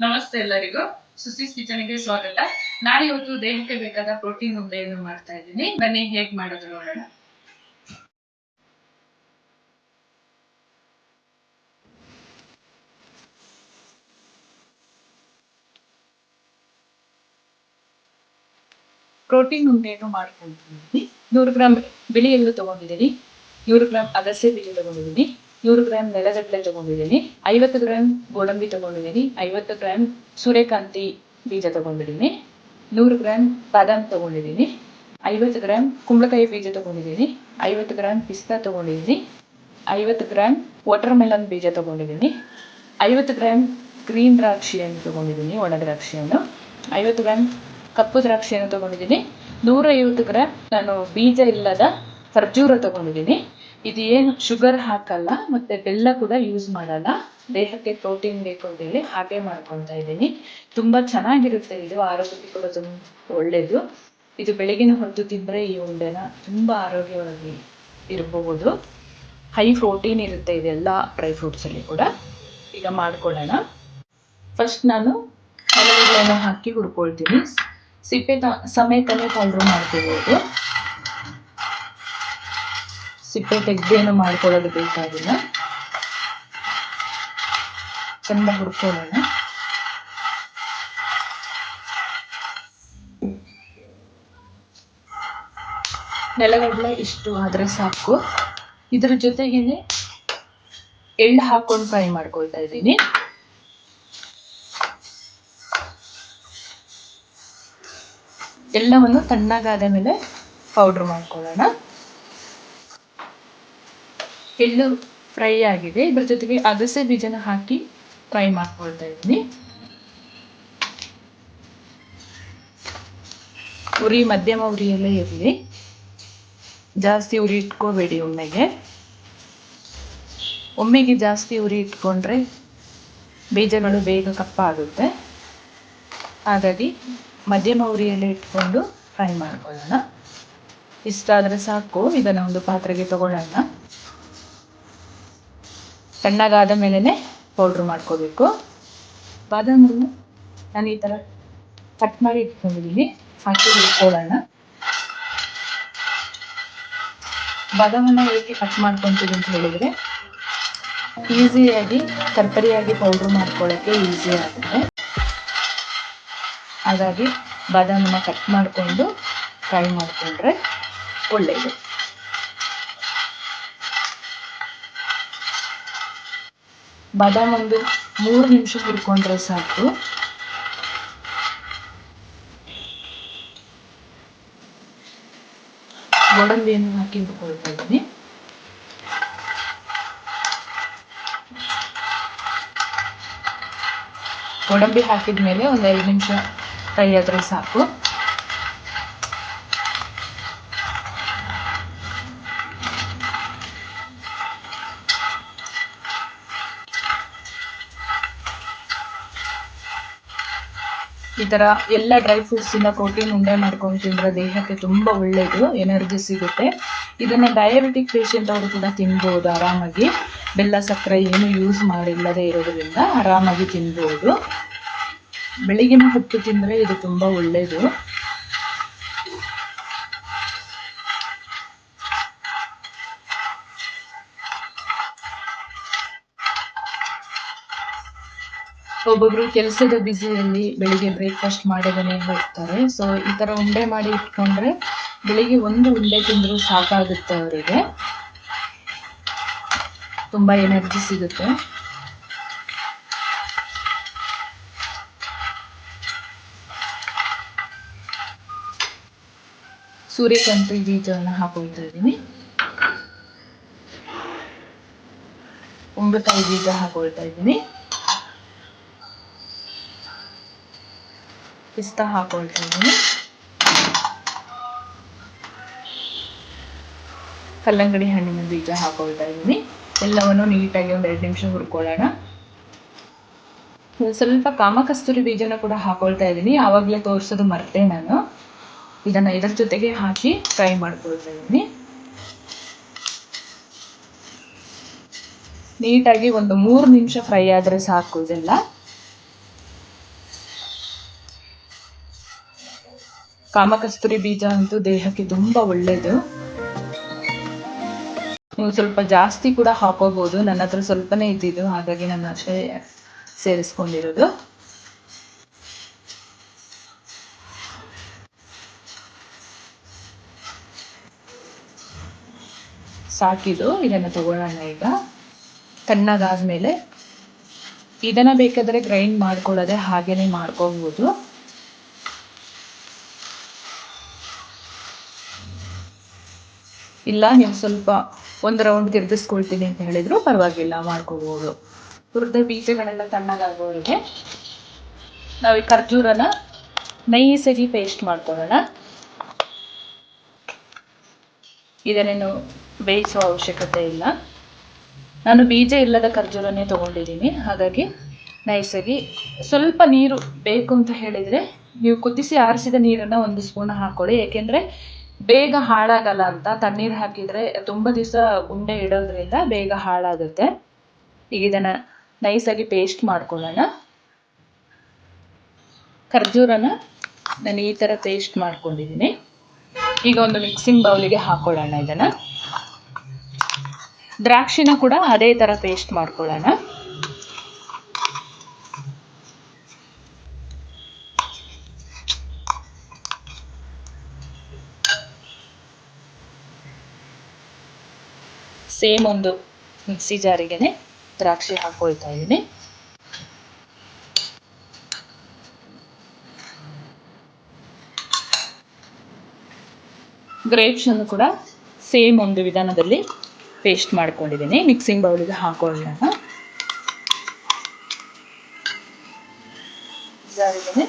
ನಮಸ್ತೆ ಎಲ್ಲರಿಗೂ. ಸುಸೀಸ್ ಕಿಚನ್ಗೆ ಸ್ವಾಗತ. ನಾನು ಇವತ್ತು ದೇಹಕ್ಕೆ ಬೇಕಾದ ಪ್ರೋಟೀನ್ ಉಂಡೆಯನ್ನು ಮಾಡ್ತಾ ಇದ್ದೀನಿ. ಬನ್ನಿ, ಹೇಗ್ ಮಾಡೋದು ನೋಡೋಣ. ಪ್ರೋಟೀನ್ ಉಂಡೆಯನ್ನು ಮಾಡ್ಕೊಂಡಿದ್ದೀನಿ. ನೂರು ಗ್ರಾಮ್ ಬಿಳಿ ಎಲ್ಲು ತಗೊಂಡಿದ್ದೀನಿ. ನೂರು ಗ್ರಾಮ್ ಅಗಸೆ ಬಿಳಿ ತಗೊಂಡಿದ್ದೀನಿ. ನೂರು ಗ್ರಾಮ್ ನೆಲಗಡಲೆ ತಗೊಂಡಿದ್ದೀನಿ, ಐವತ್ತು ಗ್ರಾಮ್ ಗೋಡಂಬಿ ತಗೊಂಡಿದ್ದೀನಿ, ಐವತ್ತು ಗ್ರಾಮ್ ಸೂರ್ಯಕಾಂತಿ ಬೀಜ ತಗೊಂಡಿದ್ದೀನಿ, ನೂರು ಗ್ರಾಮ್ ಬಾದಾಮ್ ತಗೊಂಡಿದ್ದೀನಿ, ಐವತ್ತು ಗ್ರಾಮ್ ಕುಂಬಳಕಾಯಿ ಬೀಜ ತಗೊಂಡಿದ್ದೀನಿ, ಐವತ್ತು ಗ್ರಾಮ್ ಪಿಸ್ತಾ ತಗೊಂಡಿದ್ದೀನಿ, ಐವತ್ತು ಗ್ರಾಮ್ ವಾಟರ್ ಮೆಲನ್ ಬೀಜ ತಗೊಂಡಿದ್ದೀನಿ, ಐವತ್ತು ಗ್ರಾಮ್ ಗ್ರೀನ್ ದ್ರಾಕ್ಷಿಯನ್ನು ತಗೊಂಡಿದ್ದೀನಿ ಒಣ ದ್ರಾಕ್ಷಿಯನ್ನು, ಐವತ್ತು ಗ್ರಾಮ್ ಕಪ್ಪು ದ್ರಾಕ್ಷಿಯನ್ನು ತಗೊಂಡಿದ್ದೀನಿ, ನೂರೈವತ್ತು ಗ್ರಾಮ್ ನಾನು ಬೀಜ ಇಲ್ಲದ ಖರ್ಜೂರ ತಗೊಂಡಿದ್ದೀನಿ. ಇದು ಏನು ಶುಗರ್ ಹಾಕಲ್ಲ, ಮತ್ತೆ ಬೆಲ್ಲ ಕೂಡ ಯೂಸ್ ಮಾಡಲ್ಲ. ದೇಹಕ್ಕೆ ಪ್ರೋಟೀನ್ ಬೇಕು ಅಂತೇಳಿ ಹಾಗೆ ಮಾಡ್ಕೊತಾ ಇದ್ದೀನಿ. ತುಂಬಾ ಚೆನ್ನಾಗಿರುತ್ತೆ, ಇದು ಆರೋಗ್ಯಕ್ಕೆ ಕೂಡ ತುಂಬ ಒಳ್ಳೆಯದು ಇದು ಬೆಳಗಿನ ಹೊತ್ತು ತಿಂದರೆ ಈ ಉಂಡೆನ ತುಂಬಾ ಆರೋಗ್ಯವಾಗಿ ಇರಬಹುದು ಹೈ ಪ್ರೋಟೀನ್ ಇರುತ್ತೆ ಇದೆಲ್ಲ ಡ್ರೈ ಫ್ರೂಟ್ಸ್ ಅಲ್ಲಿ ಕೂಡ. ಈಗ ಮಾಡ್ಕೊಳ್ಳೋಣ. ಫಸ್ಟ್ ನಾನು ಎಲೆಗಳನ್ನು ಹಾಕಿ ಹುರ್ಕೊಳ್ತೀನಿ. ಸಿಪ್ಪೆ ತ- ಸಮೇತನೇ ಪೌಡ್ರ್ ಮಾಡ್ಕೋಬಹುದು ಸಿಪ್ಪೆ ತೆಗ್ದೇನು ಮಾಡ್ಕೊಳ್ಳೋದು ಬೇಕಾಗಿಲ್ಲ. ಚೆಂದ ಹುರ್ಕೊಳ್ಳೋಣ. ನೆಲಗಡಲೆ ಇಷ್ಟು ಆದರೆ ಸಾಕು. ಇದ್ರ ಜೊತೆಗೇನೆ ಎಳ್ಳು ಹಾಕೊಂಡು ಫ್ರೈ ಮಾಡ್ಕೊಳ್ತಾ ಇದ್ದೀನಿ. ಎಲ್ಲವನ್ನು ತಣ್ಣಗಾದ ಮೇಲೆ ಪೌಡ್ರ್ ಮಾಡ್ಕೊಳ್ಳೋಣ. ಎಳ್ಳು ಫ್ರೈ ಆಗಿದೆ. ಇದ್ರ ಜೊತೆಗೆ ಅಗಸೆ ಬೀಜನ ಹಾಕಿ ಫ್ರೈ ಮಾಡ್ಕೊಳ್ತಾ ಇದ್ದೀನಿ. ಉರಿ, ಮಧ್ಯಮ ಉರಿಯಲ್ಲೇ ಇರಲಿ. ಜಾಸ್ತಿ ಉರಿ ಇಟ್ಕೋಬೇಡಿ ಒಮ್ಮೆಗೆ. ಒಮ್ಮೆಗೆ ಜಾಸ್ತಿ ಉರಿ ಇಟ್ಕೊಂಡ್ರೆ ಬೀಜಗಳು ಬೇಗ ಕಪ್ಪಾಗುತ್ತೆ. ಹಾಗಾಗಿ ಮಧ್ಯಮ ಉರಿಯಲ್ಲೇ ಇಟ್ಕೊಂಡು ಫ್ರೈ ಮಾಡ್ಕೊಳ್ಳೋಣ. ಇಷ್ಟಾದರೆ ಸಾಕು. ಇದನ್ನು ಒಂದು ಪಾತ್ರೆಗೆ ತಗೊಳ್ಳೋಣ. ತಣ್ಣಗಾದ ಮೇಲೇ ಪೌಡ್ರ್ ಮಾಡ್ಕೋಬೇಕು. ಬಾದಾಮನ್ನು ನಾನು ಈ ಥರ ಕಟ್ ಮಾಡಿ ಇಟ್ಕೊಂಡಿದ್ದೀನಿ. ಹಾಕಿ ಇಟ್ಕೊಳ್ಳೋಣ. ಬಾದಾಮನ್ನು ಹೇಗೆ ಕಟ್ ಮಾಡ್ಕೊತೀವಿ ಅಂತ ಹೇಳಿದರೆ ಈಸಿಯಾಗಿ ತರಕಾರಿಯಾಗಿ ಪೌಡ್ರ್ ಮಾಡ್ಕೊಳ್ಳೋಕ್ಕೆ ಈಸಿ ಆಗುತ್ತೆ. ಹಾಗಾಗಿ ಬಾದಾಮನ್ನ ಕಟ್ ಮಾಡಿಕೊಂಡು ಫ್ರೈ ಮಾಡಿಕೊಂಡ್ರೆ ಒಳ್ಳೆಯದು ಬಾದಾಮ್ ಒಂದು ಮೂರು ನಿಮಿಷ ಹುರ್ಕೊಂಡ್ರೆ ಸಾಕು. ಗೋಡಂಬಿಯನ್ನು ಹಾಕಿ ಹುರ್ಕೊಳ್ತಾ ಇದ್ದೀನಿ. ಗೋಡಂಬಿ ಹಾಕಿದ ಮೇಲೆ ಒಂದು ಐದು ನಿಮಿಷ ಫ್ರೈ ಆದರೆ ಸಾಕು. ತರ ಎಲ್ಲ ಡ್ರೈ ಫ್ರೂಟ್ಸಿಂದ ಪ್ರೋಟೀನ್ ಉಂಡೆ ಮಾಡ್ಕೊಂಡು ತಿಂದರೆ ದೇಹಕ್ಕೆ ತುಂಬಾ ಒಳ್ಳೆಯದು ಎನರ್ಜಿ ಸಿಗುತ್ತೆ. ಇದನ್ನ ಡಯಾಬಿಟಿಕ್ ಪೇಷಂಟ್ ಅವರು ಕೂಡ ತಿನ್ಬೋದು ಆರಾಮಾಗಿ. ಬೆಲ್ಲ, ಸಕ್ಕರೆ ಏನು ಯೂಸ್ ಮಾಡಿಲ್ಲದೆ ಇರೋದರಿಂದ ಆರಾಮಾಗಿ ತಿನ್ಬಹುದು ಬೆಳಗ್ಗಿನ ಹೊತ್ತು ತಿಂದ್ರೆ ಇದು ತುಂಬಾ ಒಳ್ಳೇದು. ಒಬ್ಬೊಬ್ರು ಕೆಲಸದ ಬ್ಯುಸಿಯಲ್ಲಿ ಬೆಳಿಗ್ಗೆ ಬ್ರೇಕ್ಫಾಸ್ಟ್ ಮಾಡದೇನೆ ಹೋಗ್ತಾರೆ. ಸೊ ಈ ತರ ಉಂಡೆ ಮಾಡಿ ಇಟ್ಕೊಂಡ್ರೆ ಬೆಳಿಗ್ಗೆ ಒಂದು ಉಂಡೆ ತಿಂದ್ರು ಸಾಕಾಗುತ್ತೆ ಅವರಿಗೆ. ತುಂಬಾ ಎನರ್ಜಿ ಸಿಗುತ್ತೆ. ಸೂರ್ಯಕಾಂತಿ ಬೀಜವನ್ನು ಹಾಕೊಳ್ತಾ ಇದ್ದೀನಿ. ಕುಂಬಳಕಾಯಿ ಬೀಜ ಹಾಕೊಳ್ತಾ ಇದ್ದೀನಿ. ಪಿಸ್ತಾ ಹಾಕೊಳ್ತಾ ಇದ್ದೀನಿ ಕಲ್ಲಂಗಡಿ ಹಣ್ಣಿನ ಬೀಜ ಹಾಕೊಳ್ತಾ ಇದ್ದೀನಿ. ಎಲ್ಲವನ್ನು ನೀಟಾಗಿ ಒಂದು ಎರಡು ನಿಮಿಷ ಹುರ್ಕೊಳ್ಳೋಣ. ಸ್ವಲ್ಪ ಕಾಮಕಸ್ತೂರಿ ಬೀಜನ ಕೂಡ ಹಾಕೊಳ್ತಾ ಇದ್ದೀನಿ. ಆವಾಗಲೇ ತೋರಿಸೋದು ಮರ್ತೆ ನಾನು. ಇದನ್ನು ಇದರ ಜೊತೆಗೆ ಹಾಕಿ ಫ್ರೈ ಮಾಡ್ಕೊಳ್ತಾ ಇದ್ದೀನಿ. ನೀಟಾಗಿ ಒಂದು ಮೂರು ನಿಮಿಷ ಫ್ರೈ ಆದರೆ ಸಾಕು ಇದೆಲ್ಲ. ಕಾಮಕಸ್ತೂರಿ ಬೀಜ ಅಂತೂ ದೇಹಕ್ಕೆ ತುಂಬ ಒಳ್ಳೇದು. ನೀವು ಸ್ವಲ್ಪ ಜಾಸ್ತಿ ಕೂಡ ಹಾಕೋಬಹುದು ನನ್ನ ಹತ್ರ ಸ್ವಲ್ಪನೇ ಇದ್ದಿದ್ದು, ಹಾಗಾಗಿ ನಾನು ಅಷ್ಟೇ ಸೇರಿಸ್ಕೊಂಡಿರೋದು. ಸಾಕಿದು ಇದನ್ನು ತಗೊಳ್ಳೋಣ ಈಗ. ತಣ್ಣಗಾದ್ಮೇಲೆ, ಇದನ್ನ ಬೇಕಾದ್ರೆ ಗ್ರೈಂಡ್ ಮಾಡ್ಕೊಳ್ಳೋದೆ ಹಾಗೇನೆ ಮಾಡ್ಕೋಬಹುದು ಇಲ್ಲ, ನೀವು ಸ್ವಲ್ಪ ಒಂದು ರೌಂಡ್ ತಿರುಗಿಸ್ಕೊಳ್ತೀನಿ ಅಂತ ಹೇಳಿದ್ರು, ಪರವಾಗಿಲ್ಲ ಮಾಡ್ಕೋಬಹುದು ಹುರಿದ ಬೀಜಗಳೆಲ್ಲ ತಣ್ಣಗಾಗೋರಿಗೆ ನಾವು ಈ ಖರ್ಜೂರನ ನೈಸಾಗಿ ಪೇಸ್ಟ್ ಮಾಡ್ಕೊಳ್ಳೋಣ. ಇದನ್ನೇನು ಬೇಯಿಸುವ ಅವಶ್ಯಕತೆ ಇಲ್ಲ. ನಾನು ಬೀಜ ಇಲ್ಲದ ಖರ್ಜೂರನೇ ತೊಗೊಂಡಿದ್ದೀನಿ, ಹಾಗಾಗಿ ನೈಸಾಗಿ ಸ್ವಲ್ಪ ನೀರು ಬೇಕು ಅಂತ ಹೇಳಿದರೆ, ನೀವು ಕುದಿಸಿ ಆರಿಸಿದ ನೀರನ್ನು ಒಂದು ಸ್ಪೂನ್ ಹಾಕ್ಕೊಳ್ಳಿ ಏಕೆಂದರೆ ಬೇಗ ಹಾಳಾಗಲ್ಲ ಅಂತ ತಣ್ಣೀರು ಹಾಕಿದರೆ ತುಂಬ ದಿವಸ ಉಂಡೆ ಇಡೋದ್ರಿಂದ ಬೇಗ ಹಾಳಾಗುತ್ತೆ. ಈಗ ಇದನ್ನು ನೈಸಾಗಿ ಪೇಸ್ಟ್ ಮಾಡ್ಕೊಳ್ಳೋಣ. ಖರ್ಜೂರನ ನಾನು ಈ ಥರ ಪೇಸ್ಟ್ ಮಾಡ್ಕೊಂಡಿದ್ದೀನಿ ಈಗ ಒಂದು ಮಿಕ್ಸಿಂಗ್ ಬೌಲಿಗೆ ಹಾಕೊಳ್ಳೋಣ ಇದನ್ನು. ದ್ರಾಕ್ಷಿನ ಕೂಡ ಅದೇ ಥರ ಪೇಸ್ಟ್ ಮಾಡ್ಕೊಳ್ಳೋಣ. ಸೇಮ್ ಒಂದು ಮಿಕ್ಸಿ ಜಾರಿಗೆನೆ ದ್ರಾಕ್ಷಿ ಹಾಕೊಳ್ತಾ ಇದ್ದೀನಿ. ಗ್ರೇಪ್ಸ್ ಅನ್ನು ಕೂಡ ಸೇಮ್ ಒಂದು ವಿಧಾನದಲ್ಲಿ ಪೇಸ್ಟ್ ಮಾಡ್ಕೊಂಡಿದ್ದೀನಿ. ಮಿಕ್ಸಿಂಗ್ ಬೌಲಿಗೆ ಹಾಕೊಳ್ಳೋಣ. ಜಾರಿಗೆನೆ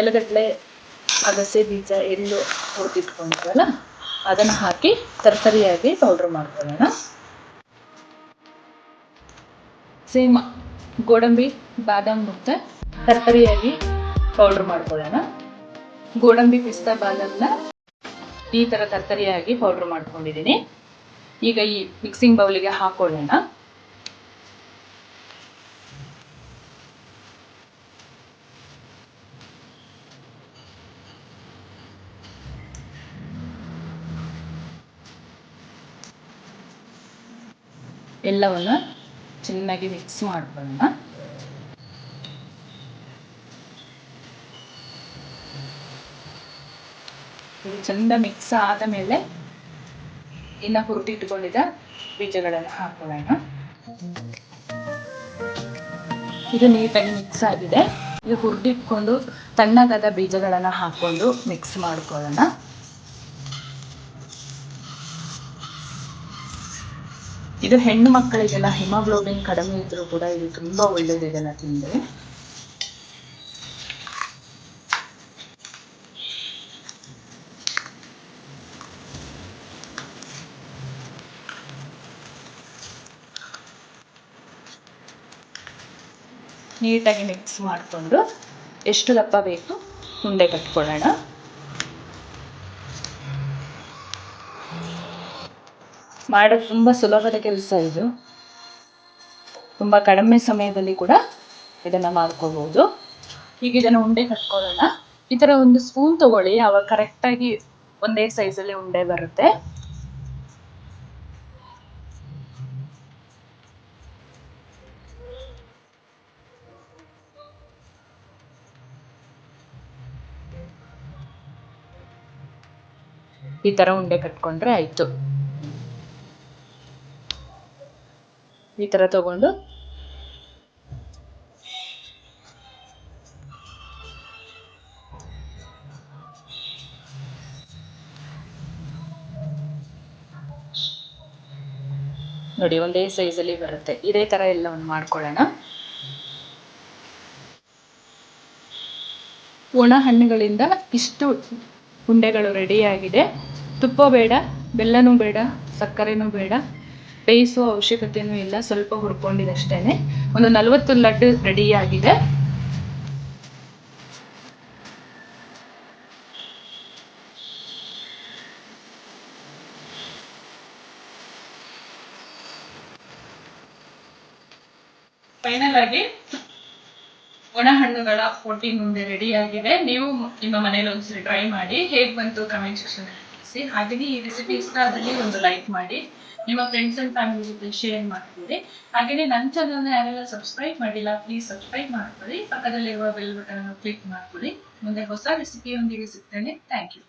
ಎಲೆಗಡ್ಲೆ ಅಗಸೆ ಬೀಜ ಎಲ್ಲೂ ಹುರಿದಿಟ್ಕೊಂಡಿದ್ವಲ್ಲ? ಅದನ್ನು ಹಾಕಿ ತರತರಿಯಾಗಿ ಪೌಡ್ರ್ ಮಾಡ್ಕೊಳ್ಳೋಣ. ಸೇಮ್ ಗೋಡಂಬಿ, ಬಾದಾಮ್ ಮತ್ತು ತರತರಿಯಾಗಿ ಪೌಡ್ರ್ ಮಾಡ್ಕೊಳ್ಳೋಣ. ಗೋಡಂಬಿ, ಪಿಸ್ತಾ, ಬಾದಾಮ್ನ ಈ ಥರ ತರತರಿಯಾಗಿ ಪೌಡ್ರ್ ಮಾಡ್ಕೊಂಡಿದ್ದೀನಿ. ಈಗ ಈ ಮಿಕ್ಸಿಂಗ್ ಬೌಲಿಗೆ ಹಾಕೊಳ್ಳೋಣ. ಎಲ್ಲವನ್ನ ಚೆನ್ನಾಗಿ ಮಿಕ್ಸ್ ಮಾಡ್ಕೊಳ್ಳೋಣ. ಇದು ಚಂದ ಮಿಕ್ಸ್ ಆದ ಮೇಲೆ ಇನ್ನು ಹುರಿದಿಟ್ಕೊಂಡಿದ್ದ ಬೀಜಗಳನ್ನು ಹಾಕೊಳ್ಳೋಣ. ಇದು ನೀಟಾಗಿ ಮಿಕ್ಸ್ ಆಗಿದೆ. ಇದು ಹುರಿದಿಟ್ಕೊಂಡು ತಣ್ಣಗಾದ ಬೀಜಗಳನ್ನು ಹಾಕೊಂಡು ಮಿಕ್ಸ್ ಮಾಡ್ಕೊಳ್ಳೋಣ. ಇದು ಹೆಣ್ಣು ಮಕ್ಕಳಿಗೆಲ್ಲ ಹಿಮೋಗ್ಲೋಬಿನ್ ಕಡಿಮೆ ಇದ್ರೂ ಕೂಡ ಇದು ತುಂಬಾ ಒಳ್ಳೇದು ಇದೆಲ್ಲ ತಿಂದ್ರೆ ನೀಟಾಗಿ ಮಿಕ್ಸ್ ಮಾಡಿಕೊಂಡು ಎಷ್ಟು ದಪ್ಪ ಬೇಕು, ಉಂಡೆ ಕಟ್ಕೊಳ್ಳೋಣ. ಮಾಡೋದು ತುಂಬ ಸುಲಭದ ಕೆಲಸ ಇದು. ತುಂಬ ಕಡಿಮೆ ಸಮಯದಲ್ಲಿ ಕೂಡ ಇದನ್ನು ಮಾಡ್ಕೋಬಹುದು ಈಗ ಇದನ್ನು ಉಂಡೆ ಕಟ್ಕೊಳ್ಳೋಣ. ಈ ಥರ ಒಂದು ಸ್ಪೂನ್ ತಗೊಳ್ಳಿ. ಅವಾಗ ಕರೆಕ್ಟಾಗಿ ಒಂದೇ ಸೈಜಲ್ಲಿ ಉಂಡೆ ಬರುತ್ತೆ. ಈ ಥರ ಉಂಡೆ ಕಟ್ಕೊಂಡ್ರೆ ಆಯಿತು. ಈ ತರ ತಗೊಂಡು. ನೋಡಿ, ಒಂದೇ ಸೈಜಲ್ಲಿ ಬರುತ್ತೆ. ಇದೇ ತರ ಎಲ್ಲ ಒಂದು ಮಾಡ್ಕೊಳ್ಳೋಣ. ಒಣ ಹಣ್ಣುಗಳಿಂದ ಇಷ್ಟು ಉಂಡೆಗಳು ರೆಡಿಯಾಗಿದೆ ತುಪ್ಪ ಬೇಡ, ಬೆಲ್ಲನೂ ಬೇಡ, ಸಕ್ಕರೆನೂ ಬೇಡ. ಬೇಯಿಸುವ ಅವಶ್ಯಕತೆಯೂ ಇಲ್ಲ, ಸ್ವಲ್ಪ ಹುರ್ಕೊಂಡಿದಷ್ಟೇ ಒಂದು ನಲವತ್ತು ಲಡ್ಡು ರೆಡಿಯಾಗಿದೆ ಫೈನಲ್ ಆಗಿ ಒಣ ಹಣ್ಣುಗಳ ಮುಂದೆ ರೆಡಿ ಆಗಿದೆ. ನೀವು ನಿಮ್ಮ ಮನೇಲಿ ಒಂದ್ಸರಿ ಟ್ರೈ ಮಾಡಿ, ಹೇಗ್ ಬಂತು ಕಮೆಂಟ್ ಸೆಕ್ಷನ್ ತಿಳಿಸಿ ಹಾಗೆಯೇ ಈ ರೆಸಿಪಿ ಇಷ್ಟ ಆದಲ್ಲಿ ಒಂದು ಲೈಕ್ ಮಾಡಿ, ನಿಮ್ಮ ಫ್ರೆಂಡ್ಸ್ ಅಂಡ್ ಫ್ಯಾಮಿಲಿ ಜೊತೆ ಶೇರ್ ಮಾಡ್ಕೊಳ್ಳಿ. ಹಾಗೆಯೇ ನನ್ನ ಚಾನಲ್ನ ಯಾರೆಲ್ಲ ಸಬ್ಸ್ಕ್ರೈಬ್ ಮಾಡಿಲ್ಲ ಪ್ಲೀಸ್ ಸಬ್ಸ್ಕ್ರೈಬ್ ಮಾಡ್ಕೊಳ್ಳಿ. ಪಕ್ಕದಲ್ಲಿರುವ ಬೆಲ್ ಬಟನ್ ಕ್ಲಿಕ್ ಮಾಡ್ಕೊಳ್ಳಿ. ಮುಂದೆ ಹೊಸ ರೆಸಿಪಿಯೊಂದಿಗೆ ಸಿಗ್ತೇನೆ. Thank you